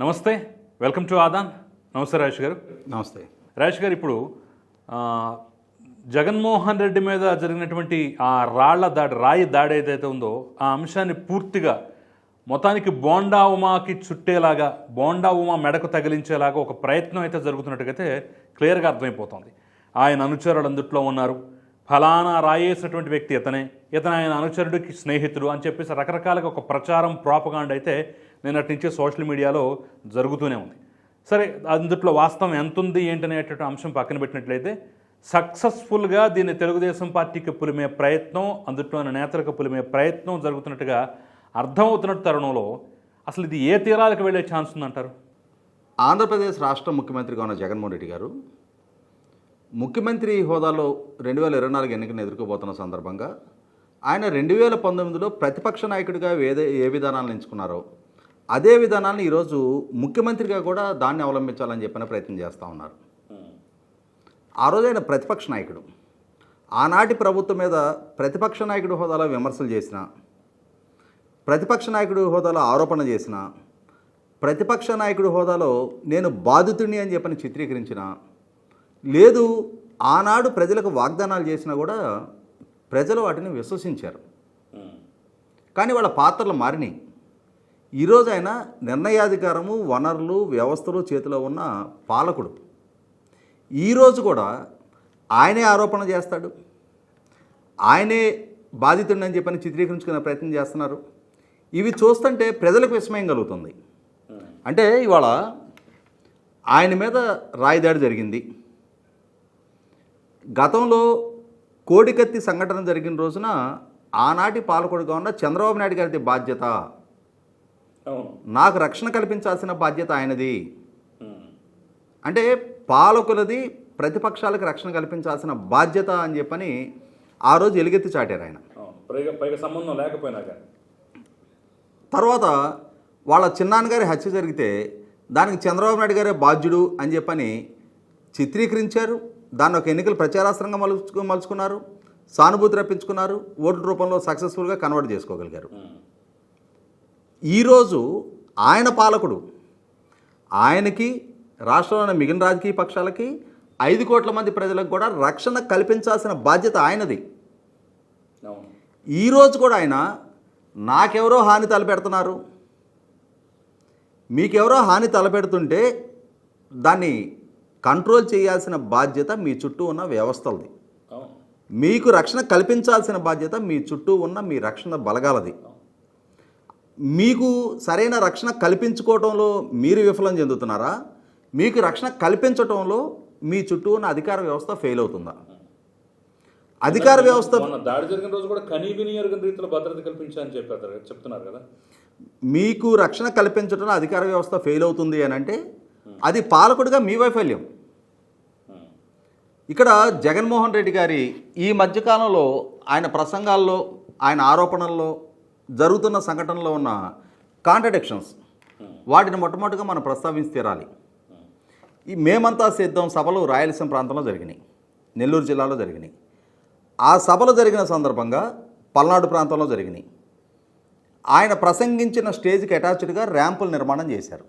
నమస్తే welcome to Aadan. నమస్తే రాజేష్ గారు. నమస్తే. రాజేష్ గారు ఇప్పుడు జగన్మోహన్ రెడ్డి మీద జరిగినటువంటి ఆ రాళ్ళ దాడి రాయి దాడి ఏదైతే ఉందో ఆ అంశాన్ని పూర్తిగా మొత్తానికి బోండా ఉమాకి చుట్టేలాగా బోండా ఉమా మెడకు తగిలించేలాగా ఒక ప్రయత్నం అయితే జరుగుతున్నట్టుగైతే క్లియర్గా అర్థమైపోతుంది. ఆయన అనుచరులు అందుట్లో ఉన్నారు. ఫలానా రాయేసినటువంటి వ్యక్తి ఇతనే ఇతను ఆయన అనుచరుడికి స్నేహితుడు అని చెప్పేసి రకరకాలుగా ఒక ప్రచారం ప్రాపగాండ్ అయితే నిన్నటి నుంచి సోషల్ మీడియాలో జరుగుతూనే ఉంది. సరే అందుట్లో వాస్తవం ఎంత ఉంది ఏంటనేటువంటి అంశం పక్కన పెట్టినట్లయితే సక్సెస్ఫుల్గా దీన్ని తెలుగుదేశం పార్టీకి పులిమే ప్రయత్నం అందుట్లోని నేతలకు పులిమే ప్రయత్నం జరుగుతున్నట్టుగా అర్థమవుతున్న తరుణంలో అసలు ఇది ఏ తీరాలకు వెళ్ళే ఛాన్స్ ఉందంటారు? ఆంధ్రప్రదేశ్ రాష్ట్ర ముఖ్యమంత్రిగా ఉన్న జగన్మోహన్ రెడ్డి గారు ముఖ్యమంత్రి హోదాలో రెండు వేల ఇరవై నాలుగు ఎన్నికను ఎదుర్కోబోతున్న సందర్భంగా ఆయన రెండు వేల పంతొమ్మిదిలో ప్రతిపక్ష నాయకుడిగా ఏదే ఏ విధానాలను ఎంచుకున్నారో అదే విధానాలను ఈరోజు ముఖ్యమంత్రిగా కూడా దాన్ని అవలంబించాలని చెప్పిన ప్రయత్నం చేస్తూ ఉన్నారు. ఆ రోజు ఆయన ప్రతిపక్ష నాయకుడు. ఆనాటి ప్రభుత్వం మీద ప్రతిపక్ష నాయకుడి హోదాలో విమర్శలు చేసిన ప్రతిపక్ష నాయకుడి హోదాలో ఆరోపణ చేసిన ప్రతిపక్ష నాయకుడి హోదాలో నేను బాధితుడిని అని చెప్పని చిత్రీకరించిన లేదు ఆనాడు ప్రజలకు వాగ్దానాలు చేసినా కూడా ప్రజలు వాటిని విశ్వసించారు. కానీ వాళ్ళ పాత్రలు మారినాయి. ఈరోజు ఆయన నిర్ణయాధికారము వనరులు వ్యవస్థలు చేతిలో ఉన్న పాలకుడు. ఈరోజు కూడా ఆయనే ఆరోపణ చేస్తాడు. ఆయనే బాధితుడిని అని చెప్పని చిత్రీకరించుకునే ప్రయత్నం చేస్తున్నారు. ఇవి చూస్తుంటే ప్రజలకు విస్మయం కలుగుతుంది. అంటే ఇవాళ ఆయన మీద రాయిదాడి జరిగింది. గతంలో కోడికత్తి సంఘటన జరిగిన రోజున ఆనాటి పాలకుడుగా ఉన్న చంద్రబాబు నాయుడు గారి బాధ్యత? నాకు రక్షణ కల్పించాల్సిన బాధ్యత ఆయనది. అంటే పాలకులది ప్రతిపక్షాలకు రక్షణ కల్పించాల్సిన బాధ్యత అని చెప్పని ఆ రోజు ఎలుగెత్తి చాటారు ఆయన. సంబంధం లేకపోయినా కానీ తర్వాత వాళ్ళ చిన్నాన్నగారి హత్య జరిగితే దానికి చంద్రబాబు నాయుడు గారే బాధ్యుడు అని చెప్పని చిత్రీకరించారు. దాన్ని ఒక ఎన్నికల ప్రచారాస్త్రంగా మలుచుకు మలుచుకున్నారు. సానుభూతి రప్పించుకున్నారు. ఓట్ల రూపంలో సక్సెస్ఫుల్గా కన్వర్ట్ చేసుకోగలిగారు. ఈరోజు ఆయన పాలకుడు ఆయనకి రాష్ట్రంలోని మిగిలిన రాజకీయ పక్షాలకి ఐదు కోట్ల మంది ప్రజలకు కూడా రక్షణ కల్పించాల్సిన బాధ్యత ఆయనది. ఈరోజు కూడా ఆయన నాకెవరో హాని తలపెడుతున్నారు. మీకెవరో హాని తలపెడుతుంటే దాన్ని కంట్రోల్ చేయాల్సిన బాధ్యత మీ చుట్టూ ఉన్న వ్యవస్థలది. మీకు రక్షణ కల్పించాల్సిన బాధ్యత మీ చుట్టూ ఉన్న మీ రక్షణ బలగాలది. మీకు సరైన రక్షణ కల్పించుకోవటంలో మీరు విఫలం చెందుతున్నారా? మీకు రక్షణ కల్పించటంలో మీ చుట్టూ ఉన్న అధికార వ్యవస్థ ఫెయిల్ అవుతుందా? అధికార వ్యవస్థ దాడి జరిగిన రోజు కూడా ఎరుగని రీతిలో భద్రత కల్పించాలని చెప్పారు చెప్తున్నారు కదా? మీకు రక్షణ కల్పించడంలో అధికార వ్యవస్థ ఫెయిల్ అవుతుంది అని అంటే అది పాలకుడిగా మీ వైఫల్యం. ఇక్కడ జగన్మోహన్ రెడ్డి గారి ఈ మధ్యకాలంలో ఆయన ప్రసంగాల్లో ఆయన ఆరోపణల్లో జరుగుతున్న సంఘటనలో ఉన్న కాంట్రడిక్షన్స్ వాటిని మొట్టమొదటిగా మనం ప్రస్తావించి తీరాలి ఈ మేమంతా సిద్ధం సభలు రాయలసీమ ప్రాంతంలో జరిగినాయి నెల్లూరు జిల్లాలో జరిగినాయి. ఆ సభలు జరిగిన సందర్భంగా పల్నాడు ప్రాంతంలో జరిగినాయి. ఆయన ప్రసంగించిన స్టేజ్కి అటాచ్డ్గా ర్యాంపుల నిర్మాణం చేశారు.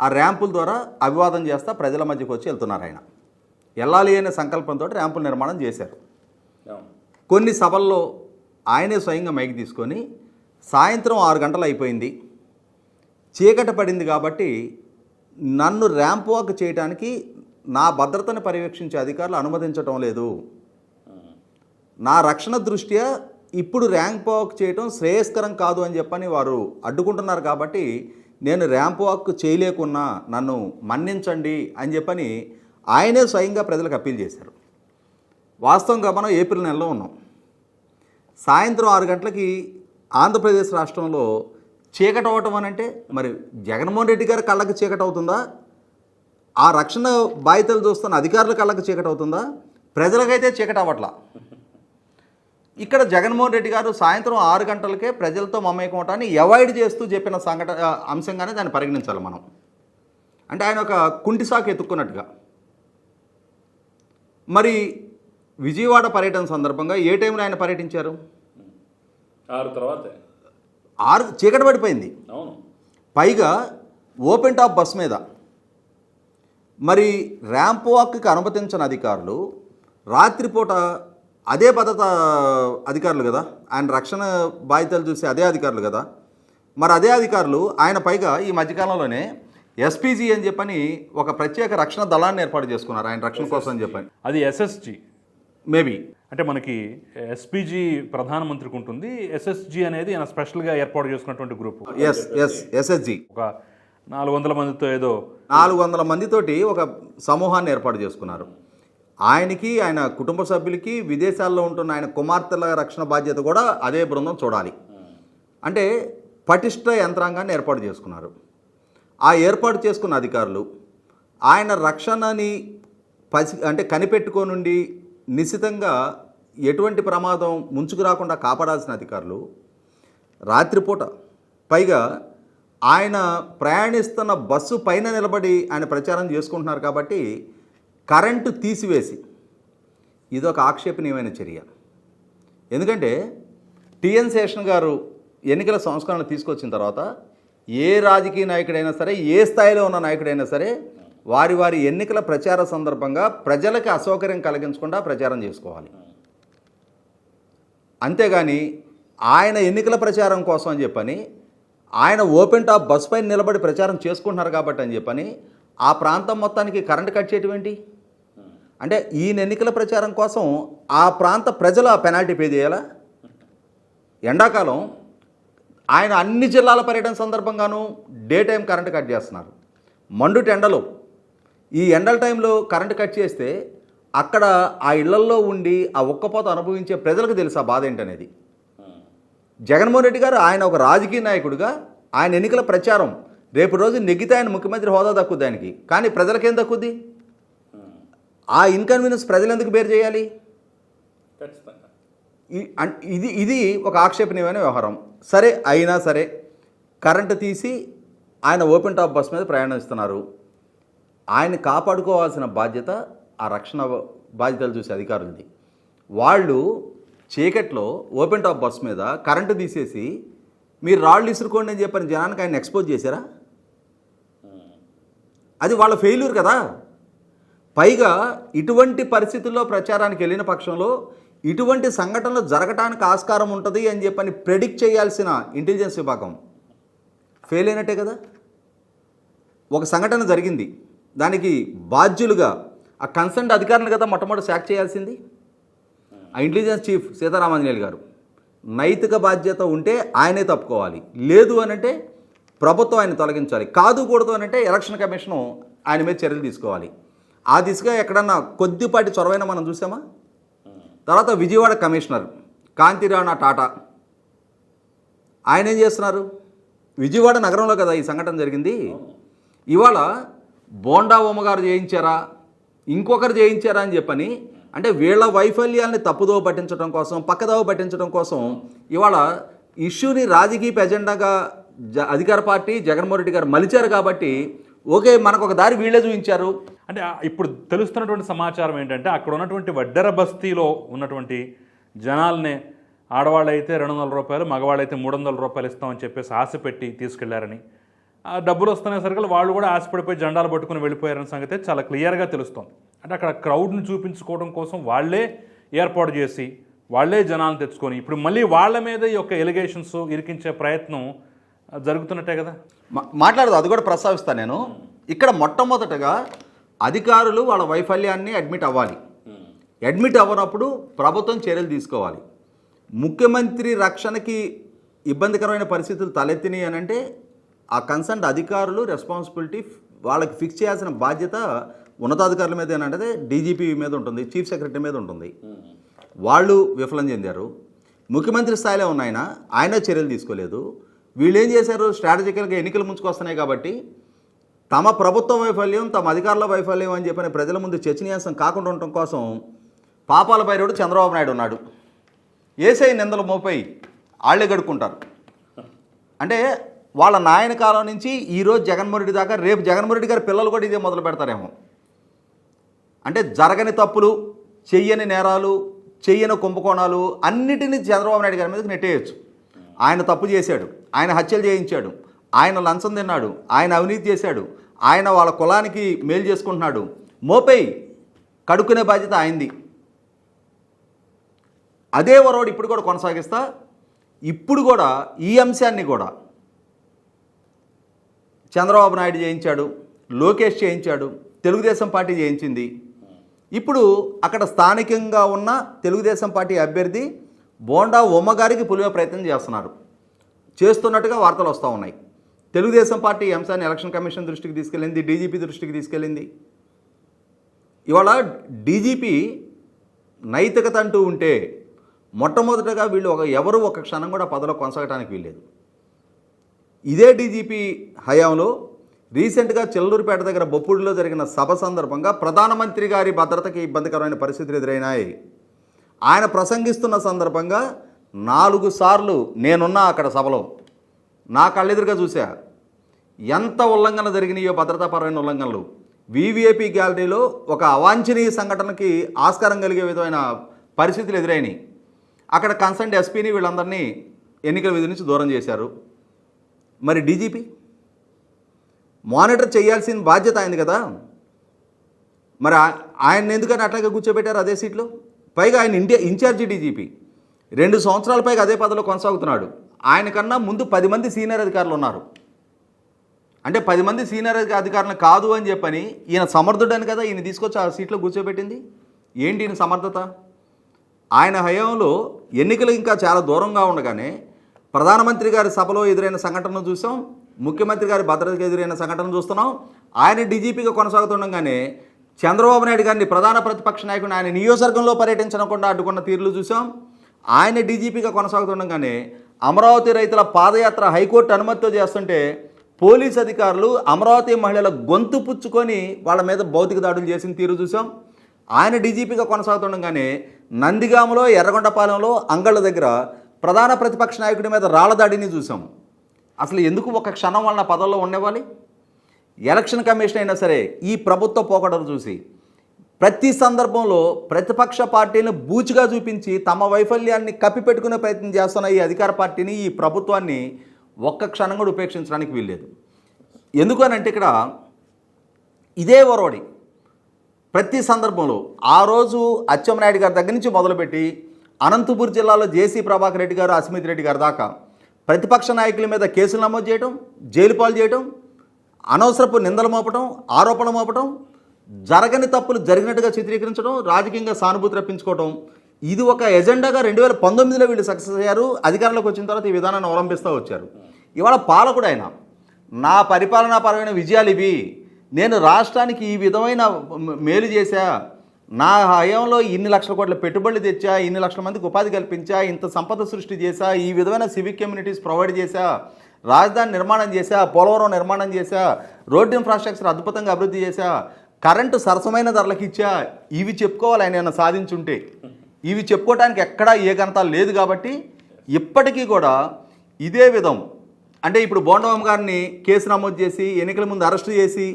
ఆ ర్యాంపుల ద్వారా అభివాదం చేస్తా ప్రజల మధ్యకు వచ్చి వెళ్తున్నారు ఆయన. వెళ్ళాలి అనే సంకల్పంతో ర్యాంపుల నిర్మాణం చేశారు. కొన్ని సభల్లో ఆయనే స్వయంగా మైక్ తీసుకొని సాయంత్రం ఆరు గంటలు అయిపోయింది. చీకటి పడింది కాబట్టి నన్ను ర్యాంప్ వాక్ చేయడానికి నా భద్రతను పర్యవేక్షించే అధికారులు అనుమతించటం లేదు. నా రక్షణ దృష్ట్యా ఇప్పుడు ర్యాంప్ వాక్ చేయటం శ్రేయస్కరం కాదు అని చెప్పని వారు అడ్డుకుంటున్నారు కాబట్టి నేను ర్యాంప్ వాక్ చేయలేకున్నా నన్ను మన్నించండి అని చెప్పని ఆయనే స్వయంగా ప్రజలకు అప్పీల్ చేశారు. వాస్తవంగా మనం ఏప్రిల్ నెలలో ఉన్నాం. సాయంత్రం ఆరు గంటలకి ఆంధ్రప్రదేశ్ రాష్ట్రంలో చీకట అవటం అని అంటే మరి జగన్మోహన్ రెడ్డి గారి కళ్ళకి చీకట అవుతుందా? ఆ రక్షణ బాధ్యతలు చూస్తున్న అధికారుల కళ్ళకి చీకట అవుతుందా? ప్రజలకైతే చీకట అవ్వట్లా. ఇక్కడ జగన్మోహన్ రెడ్డి గారు సాయంత్రం ఆరు గంటలకే ప్రజలతో మమేకం అవటాన్ని అవాయిడ్ చేస్తూ చెప్పిన సంఘట అంశంగానే దాన్ని పరిగణించాలి మనం. అంటే ఆయన ఒక కుంటి సాకు ఎత్తుక్కున్నట్టుగా. మరి విజయవాడ పర్యటన సందర్భంగా ఏ టైంలో ఆయన పర్యటించారు? ఆరు తర్వాతే. ఆరు చీకటి పడిపోయింది. అవును. పైగా ఓపెన్ టాప్ బస్ మీద. మరి ర్యాంప్ వాక్కి అనుమతించిన అధికారులు రాత్రిపూట అదే భద్రత అధికారులు కదా? ఆయన రక్షణ బాధ్యతలు చూసి అదే అధికారులు కదా? మరి అదే అధికారులు ఆయన పైగా ఈ మధ్యకాలంలోనే ఎస్పీజీ అని చెప్పని ఒక ప్రత్యేక రక్షణ దళాన్ని ఏర్పాటు చేసుకున్నారు. ఆయన రక్షణ కోసం అని చెప్పని. అది ఎస్ఎస్జి. మేబీ. అంటే మనకి ఎస్పీజీ ప్రధానమంత్రికి ఉంటుంది. ఎస్ఎస్జి అనేది ఆయన స్పెషల్గా ఏర్పాటు చేసుకున్నటువంటి గ్రూప్. Yes yes SSG. ఒక నాలుగు వందల మందితో ఏదో నాలుగు వందల మందితోటి ఒక సమూహాన్ని ఏర్పాటు చేసుకున్నారు. ఆయనకి ఆయన కుటుంబ సభ్యులకి విదేశాల్లో ఉంటున్న ఆయన కుమార్తెల రక్షణ బాధ్యత కూడా అదే బృందం చూడాలి. అంటే పటిష్ట యంత్రాంగాన్ని ఏర్పాటు చేసుకున్నారు. ఆ ఏర్పాటు చేసుకున్న అధికారులు ఆయన రక్షణని పసి అంటే కనిపెట్టుకోనుండి నిశితంగా ఎటువంటి ప్రమాదం ముంచుకు రాకుండా కాపాడాల్సిన అధికారులు రాత్రిపూట పైగా ఆయన ప్రయాణిస్తున్న బస్సు పైన నిలబడి ఆయన ప్రచారం చేసుకుంటున్నారు కాబట్టి కరెంటు తీసివేసి. ఇదొక ఆక్షేపణీయమైన చర్య. ఎందుకంటే టిఎన్ శేషన్ గారు ఎన్నికల సంస్కరణలు తీసుకొచ్చిన తర్వాత ఏ రాజకీయ నాయకుడైనా సరే ఏ స్థాయిలో ఉన్న నాయకుడైనా సరే వారి వారి ఎన్నికల ప్రచార సందర్భంగా ప్రజలకు అసౌకర్యం కలిగించకుండా ప్రచారం చేసుకోవాలి. అంతేగాని ఆయన ఎన్నికల ప్రచారం కోసం అని చెప్పని ఆయన ఓపెన్ టాప్ బస్ పైన నిలబడి ప్రచారం చేసుకుంటున్నారు కాబట్టి అని చెప్పని ఆ ప్రాంతం మొత్తానికి కరెంట్ కట్ చేయటం ఏంటి? అంటే ఈయన ఎన్నికల ప్రచారం కోసం ఆ ప్రాంత ప్రజలు ఆ పెనాల్టీ పే చేయాలా? ఎండాకాలం ఆయన అన్ని జిల్లాల పర్యటన సందర్భంగానూ డే టైం కరెంటు కట్ చేస్తున్నారు. మండుటి ఎండలు ఈ ఎండల టైంలో కరెంట్ కట్ చేస్తే అక్కడ ఆ ఇళ్ళల్లో ఉండి ఆ ఒక్కపోత అనుభవించే ప్రజలకు తెలుసు ఆ బాధ ఏంటనేది? జగన్మోహన్ రెడ్డి గారు ఆయన ఒక రాజకీయ నాయకుడిగా ఆయన ఎన్నికల ప్రచారం రేపు రోజు నెగ్గితే ఆయన ముఖ్యమంత్రి హోదా దక్కుద్ది ఆయనకి. కానీ ప్రజలకేం దక్కుద్ది? ఆ ఇన్కన్వీనియన్స్ ప్రజలు ఎందుకు బేర్ చేయాలి ఇది ఇది ఒక ఆక్షేపణీయమైన వ్యవహారం. సరే అయినా సరే కరెంటు తీసి ఆయన ఓపెన్ టాప్ బస్ మీద ప్రయాణిస్తున్నారు ఆయన కాపాడుకోవాల్సిన బాధ్యత ఆ రక్షణ బాధ్యతలు చూసే అధికారులది. వాళ్ళు చీకట్లో ఓపెన్ టాప్ బస్ మీద కరెంటు తీసేసి మీరు రాళ్ళు ఇసురుకోండి అని చెప్పని జనానికి ఆయన ఎక్స్పోజ్ చేశారా? అది వాళ్ళ ఫెయిల్యూర్ కదా? పైగా ఇటువంటి పరిస్థితుల్లో ప్రచారానికి వెళ్ళిన పక్షంలో ఇటువంటి సంఘటనలు జరగటానికి ఆస్కారం ఉంటుంది అని చెప్పని ప్రెడిక్ట్ చేయాల్సిన ఇంటెలిజెన్స్ విభాగం. ఫెయిల్ అయినట్టే కదా? ఒక సంఘటన జరిగింది. దానికి బాధ్యులుగా ఆ కన్సర్న్ అధికారులు కదా మొట్టమొదటి శాక్ చేయాల్సింది? ఆ ఇంటెలిజెన్స్ చీఫ్ సీతారామాంజనేయులు గారు. నైతిక బాధ్యత ఉంటే ఆయనే తప్పుకోవాలి. లేదు అని అంటే ప్రభుత్వం ఆయన తొలగించాలి. కాదు కూడదు అనంటే ఎలక్షన్ కమిషను ఆయన మీద చర్యలు తీసుకోవాలి. ఆ దిశగా ఎక్కడన్నా కొద్దిపాటి చొరవైనా మనం చూసామా? తర్వాత విజయవాడ కమిషనర్ కాంతిరాణా టాటా. ఆయన ఏం చేస్తున్నారు? విజయవాడ నగరంలో కదా ఈ సంఘటన జరిగింది. ఇవాళ బోండా ఉమ్మగారు చేయించారా ఇంకొకరు చేయించారా అని చెప్పని అంటే వీళ్ళ వైఫల్యాల్ని తప్పుదోవ పట్టించడం కోసం పక్కదోవ పట్టించడం కోసం ఇవాళ ఇష్యూని రాజకీయ ఎజెండాగా జ అధికార పార్టీ జగన్మోహన్ రెడ్డి గారు మలిచారు కాబట్టి ఓకే మనకు ఒక దారి వీళ్ళే చూపించారు. అంటే ఇప్పుడు తెలుస్తున్నటువంటి సమాచారం ఏంటంటే అక్కడ ఉన్నటువంటి వడ్డెర బస్తీలో ఉన్నటువంటి జనాల్ని ఆడవాళ్ళైతే రెండు వందల రూపాయలు మగవాళ్ళైతే మూడు వందల రూపాయలు ఇస్తామని చెప్పేసి ఆశ పెట్టి తీసుకెళ్ళారని. డబ్బులు వస్తున్న సరికి వాళ్ళు కూడా ఆశపడిపోయి జెండాలు పట్టుకుని వెళ్ళిపోయారని సంగతి చాలా క్లియర్గా తెలుస్తుంది. అంటే అక్కడ క్రౌడ్ని చూపించుకోవడం కోసం వాళ్ళే ఏర్పాటు చేసి వాళ్ళే జనాలను తెచ్చుకొని ఇప్పుడు మళ్ళీ వాళ్ళ మీద ఈ యొక్క ఎలిగేషన్స్ ఇరికించే ప్రయత్నం జరుగుతున్నట్టే కదా? మా- మాట్లాడదు అది కూడా ప్రస్తావిస్తాను నేను. ఇక్కడ మొట్టమొదటగా అధికారులు వాళ్ళ వైఫల్యాన్ని అడ్మిట్ అవ్వాలి. అడ్మిట్ అవ్వనప్పుడు ప్రభుత్వం చర్యలు తీసుకోవాలి. ముఖ్యమంత్రి రక్షణకి ఇబ్బందికరమైన పరిస్థితులు తలెత్తినాయి అని అంటే ఆ కన్సర్న్ అధికారులు రెస్పాన్సిబిలిటీ వాళ్ళకి ఫిక్స్ చేయాల్సిన బాధ్యత ఉన్నతాధికారుల మీద ఏంటంటే డీజీపీ మీద ఉంటుంది చీఫ్ సెక్రటరీ మీద ఉంటుంది. వాళ్ళు విఫలం చెందారు. ముఖ్యమంత్రి స్థాయిలో ఉన్న ఆయన ఆయన చర్యలు తీసుకోలేదు. వీళ్ళు ఏం చేశారు? స్ట్రాటజికల్గా ఎన్నికలు ముంచుకొస్తున్నాయి కాబట్టి తమ ప్రభుత్వ వైఫల్యం తమ అధికారుల వైఫల్యం అని చెప్పిన ప్రజల ముందు చర్చనీయాంశం కాకుండా ఉండటం కోసం పాపాల బైరుడు చంద్రబాబు నాయుడు ఉన్నాడు. ఏసై నిందలు మోపై వాళ్ళే గడుక్కుంటారు అంటే వాళ్ళ నాయన కాలం నుంచి ఈరోజు జగన్మోహన్ రెడ్డి దాకా రేపు జగన్మోహన్ రెడ్డి గారి పిల్లలు కూడా ఇదే మొదలు పెడతారేమో. అంటే జరగని తప్పులు చెయ్యని నేరాలు చెయ్యని కుంభకోణాలు అన్నిటినీ చంద్రబాబు నాయుడు గారి మీదకి నెట్టేయచ్చు. ఆయన తప్పు చేశాడు ఆయన హత్యలు చేయించాడు ఆయన లంచం తిన్నాడు ఆయన అవినీతి చేశాడు ఆయన వాళ్ళ కులానికి మేలు చేసుకుంటున్నాడు. మోపై కడుక్కునే బాధ్యత ఆయనది. అదే వరవడు ఇప్పుడు కూడా కొనసాగిస్తా ఇప్పుడు కూడా ఈ అంశాన్ని కూడా చంద్రబాబు నాయుడు చేయించాడు లోకేష్ చేయించాడు తెలుగుదేశం పార్టీ చేయించింది. ఇప్పుడు అక్కడ స్థానికంగా ఉన్న తెలుగుదేశం పార్టీ అభ్యర్థి బోండా ఉమ్మగారికి పులివే ప్రయత్నం చేస్తున్నారు. చేస్తున్నట్టుగా వార్తలు వస్తూ ఉన్నాయి. తెలుగుదేశం పార్టీ అంశాన్ని ఎలక్షన్ కమిషన్ దృష్టికి తీసుకెళ్ళింది డీజీపీ దృష్టికి తీసుకెళ్ళింది. ఇవాళ డీజీపీ నైతికత అంటూ ఉంటే మొట్టమొదటగా వీళ్ళు ఒక ఎవరు ఒక క్షణం కూడా పదలో కొనసాగటానికి వీల్లేదు. ఇదే డీజీపీ హయాంలో రీసెంట్గా చెల్లూరుపేట దగ్గర బొప్పుడిలో జరిగిన సభ సందర్భంగా ప్రధానమంత్రి గారి భద్రతకి ఇబ్బందికరమైన పరిస్థితులు ఎదురైనాయి. ఆయన ప్రసంగిస్తున్న సందర్భంగా నాలుగు సార్లు నేనున్నా అక్కడ సభలో. నా కళ్ళెదురుగా చూశా. ఎంత ఉల్లంఘన జరిగినాయో భద్రతాపరమైన ఉల్లంఘనలు. వివిఐపి గ్యాలరీలో ఒక అవాంఛనీయ సంఘటనకి ఆస్కారం కలిగే విధమైన పరిస్థితులు ఎదురైనాయి. అక్కడ కన్సర్న్ ఎస్పీని వీళ్ళందరినీ ఎన్నికల విధి నుంచి దూరం చేశారు. మరి డీజీపీ? మానిటర్ చేయాల్సిన బాధ్యత అయింది కదా. మరి ఆయన ఎందుకని అట్లాగే కూర్చోబెట్టారు అదే సీట్లో? పైగా ఆయన ఇండియా ఇన్ఛార్జి డీజీపీ. రెండు సంవత్సరాల పైగా అదే పదవిలో కొనసాగుతున్నాడు. ఆయన కన్నా ముందు పది మంది సీనియర్ అధికారులు ఉన్నారు. అంటే పది మంది సీనియర్ అధికారులు కాదు అని చెప్పని ఈయన సమర్థుడని కదా ఈయన తీసుకొచ్చి ఆ సీట్లో కూర్చోబెట్టింది? ఏంటి ఈయన సమర్థత? ఆయన హయాంలో ఎన్నికలు ఇంకా చాలా దూరంగా ఉండగానే ప్రధానమంత్రి గారి సభలో ఎదురైన సంఘటనను చూసాం. ముఖ్యమంత్రి గారి భద్రతకు ఎదురైన సంఘటన చూస్తున్నాం. ఆయన డీజీపీగా కొనసాగుతుండగానే చంద్రబాబు నాయుడు గారిని ప్రధాన ప్రతిపక్ష నాయకుడు ఆయన నియోజకవర్గంలో పర్యటించకుండా అడ్డుకున్న తీరులు చూసాం. ఆయన డీజీపీగా కొనసాగుతుండగానే అమరావతి రైతుల పాదయాత్ర హైకోర్టు అనుమతితో చేస్తుంటే పోలీస్ అధికారులు అమరావతి మహిళల గొంతు పుచ్చుకొని వాళ్ళ మీద భౌతిక దాడులు చేసిన తీరు చూసాం. ఆయన డీజీపీగా కొనసాగుతుండగానే నందిగామలో ఎర్రగొండపాలెంలో అంగళ్ళ దగ్గర ప్రధాన ప్రతిపక్ష నాయకుడి మీద రాళ్ళ దాడిని చూసాం. అసలు ఎందుకు ఒక క్షణం వలన పదవుల్లో ఉండేవాలి? ఎలక్షన్ కమిషన్ అయినా సరే ఈ ప్రభుత్వ పోకడలు చూసి ప్రతి సందర్భంలో ప్రతిపక్ష పార్టీని బూచిగా చూపించి తమ వైఫల్యాన్ని కప్పిపెట్టుకునే ప్రయత్నం చేస్తున్న ఈ అధికార పార్టీని ఈ ప్రభుత్వాన్ని ఒక్క క్షణం కూడా ఉపేక్షించడానికి వీల్లేదు. ఎందుకు అని అంటే ఇక్కడ ఇదే ఒరవడి ప్రతి సందర్భంలో ఆ రోజు అచ్చెంనాయుడు గారి దగ్గర నుంచి మొదలుపెట్టి అనంతపూర్ జిల్లాలో జేసీ ప్రభాకర్ రెడ్డి గారు అస్మిత్ రెడ్డి గారి దాకా ప్రతిపక్ష నాయకుల మీద కేసులు నమోదు చేయడం జైలు పాలు చేయడం అనవసరపు నిందలు మోపడం ఆరోపణలు మోపడం జరగని తప్పులు జరిగినట్టుగా చిత్రీకరించడం రాజకీయంగా సానుభూతి రప్పించుకోవడం ఇది ఒక ఎజెండాగా రెండు వేల పంతొమ్మిదిలో వీళ్ళు సక్సెస్ అయ్యారు. అధికారంలోకి వచ్చిన తర్వాత ఈ విధానాన్ని అవలంబిస్తూ వచ్చారు. ఇవాళ పాలకుడు ఆయన నా పరిపాలనాపరమైన విజయాలు ఇవి. నేను రాష్ట్రానికి ఈ విధమైన మేలు చేశా. నా హయాంలో ఇన్ని లక్షల కోట్ల పెట్టుబడులు తెచ్చా ఇన్ని లక్షల మందికి ఉపాధి కల్పించా ఇంత సంపద సృష్టి చేశా ఈ విధమైన సివిక్ కమ్యూనిటీస్ ప్రొవైడ్ చేశా. రాజధాని నిర్మాణం చేశా పోలవరం నిర్మాణం చేశా రోడ్డు ఇన్ఫ్రాస్ట్రక్చర్ అద్భుతంగా అభివృద్ధి చేశా కరెంటు సరసమైన ధరలకు ఇచ్చా ఇవి చెప్పుకోవాలి ఆయన ఏమైనా సాధించుంటే. ఇవి చెప్పుకోవడానికి ఎక్కడా ఏ గణత లేదు కాబట్టి ఇప్పటికీ కూడా ఇదే విధం. అంటే ఇప్పుడు బోండవం గారిని కేసు నమోదు చేసి ఎన్నికల ముందు అరెస్టు చేసి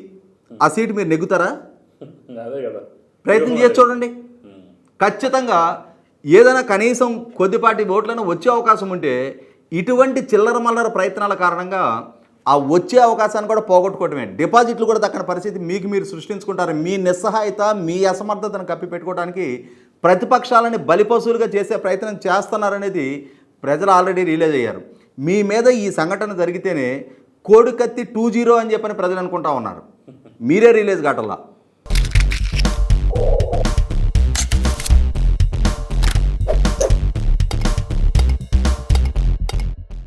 ఆ సీటు మీరు నెగ్గుతారా? ప్రయత్నం చేసి చూడండి. ఖచ్చితంగా ఏదైనా కనీసం కొద్దిపాటి ఓట్లను వచ్చే అవకాశం ఉంటే ఇటువంటి చిల్లర మల్లర ప్రయత్నాల కారణంగా ఆ వచ్చే అవకాశాన్ని కూడా పోగొట్టుకోవటమే. డిపాజిట్లు కూడా దక్కని పరిస్థితి మీకు మీరు సృష్టించుకుంటారు. మీ నిస్సహాయత మీ అసమర్థతను కప్పిపెట్టుకోవడానికి ప్రతిపక్షాలని బలిపశువులుగా చేసే ప్రయత్నం చేస్తున్నారనేది ప్రజలు ఆల్రెడీ రిలీజ్ అయ్యారు. మీ మీద ఈ సంఘటన జరిగితేనే కోడికత్తి టూ జీరో అని చెప్పని ప్రజలు అనుకుంటా ఉన్నారు. మీరే రిలీజ్ కాటల్లా